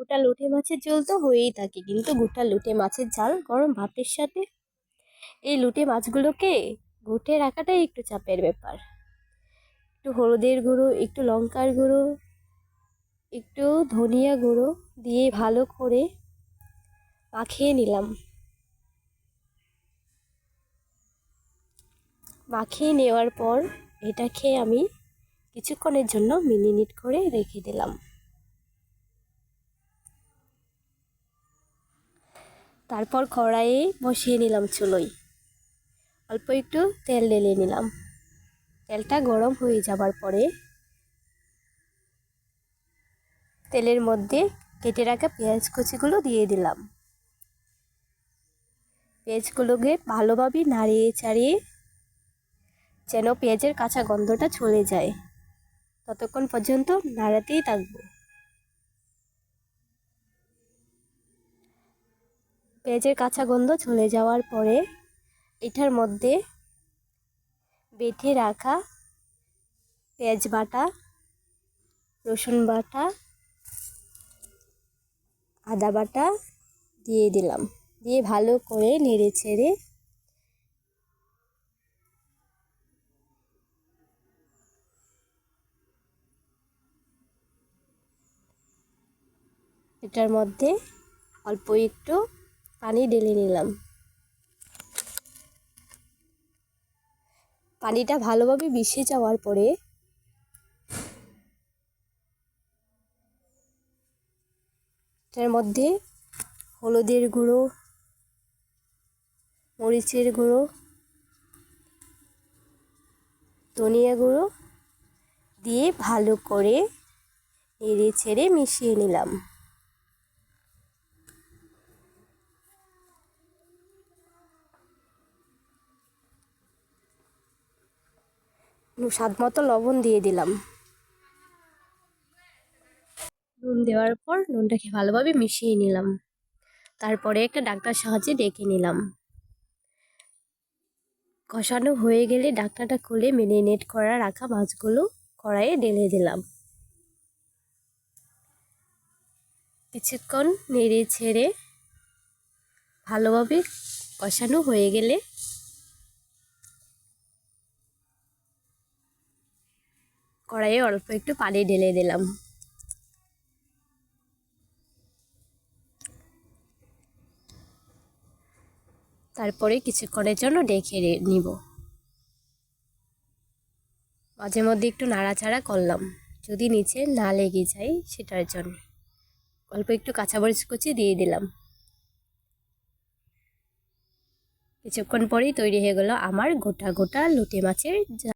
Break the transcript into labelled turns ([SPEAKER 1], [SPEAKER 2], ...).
[SPEAKER 1] গোটা লুটে মাছের ঝোল তো হয়েই থাকে। কিন্তু গোটা লুটে মাছের ঝাল গরম ভাতের সাথে। এই লুটে মাছগুলোকে গুটে রাখাটাই একটু চাপের ব্যাপার। একটু হলুদের গুঁড়ো, একটু লঙ্কার গুঁড়ো, একটু ধনিয়া গুঁড়ো দিয়ে ভালো করে মাখিয়ে নিলাম। মাখিয়ে নেওয়ার পর এটা খেয়ে আমি কিছুক্ষণের জন্য মিনিট করে রেখে দিলাম। তারপর কড়াইয়ে বসিয়ে নিলাম চুলোই অল্প একটু তেল ঢেলে নিলাম। তেলটা গরম হয়ে যাবার পরে তেলের মধ্যে কেটে রাখা পেঁয়াজ কুচিগুলো দিয়ে দিলাম। পেঁয়াজগুলোকে ভালোভাবে নাড়িয়ে চাড়িয়ে যেন পেঁয়াজের কাঁচা গন্ধটা চলে যায়। ততক্ষণ পর্যন্ত নাড়াতেই থাকব। পেঁয়াজের কাঁচা গন্ধ চলে যাওয়ার পরে এটার মধ্যে বেটে রাখা পেঁয়াজ বাটা, রসুন বাটা, আদা বাটা দিয়ে দিলাম। দিয়ে ভালো করে নেড়ে ছেড়ে এটার মধ্যে অল্প একটু পানি ঢেলে নিলাম। পানিটা ভালোভাবে মিশে যাওয়ার পরে এটার মধ্যে হলুদের গুঁড়ো, মরিচের গুঁড়ো, ধনিয়া গুঁড়ো দিয়ে ভালো করে নেড়ে ছেড়ে মিশিয়ে নিলাম। স্বাদ মতো লবণ দিয়ে দিলাম। নুন দেওয়ার পর নুনটাকে ভালোভাবে মিশিয়ে নিলাম। তারপরে একটা ডাক্তার সাহায্যে ডেকে নিলাম। কষানো হয়ে গেলে ডাক্তারটা খুলে মেরিনেট করা রাখা মাছগুলো কড়াইয়ে ঢেলে দিলাম। কিছুক্ষণ নেড়ে ছেড়ে ভালোভাবে কষানো হয়ে গেলে কড়াইয়ে অল্প একটু পানি ঢেলে দিলাম। তারপরে কিছুক্ষণের জন্য ডেকে নিব। মাঝে মধ্যে একটু নাড়াচাড়া করলাম। যদি নিচে না লেগে যায় সেটার জন্য। অল্প একটু কাঁচামরিচ কুচি দিয়ে দিলাম। কিছুক্ষণ পরেই তৈরি হয়ে গেল আমার গোটা গোটা লুটে মাছের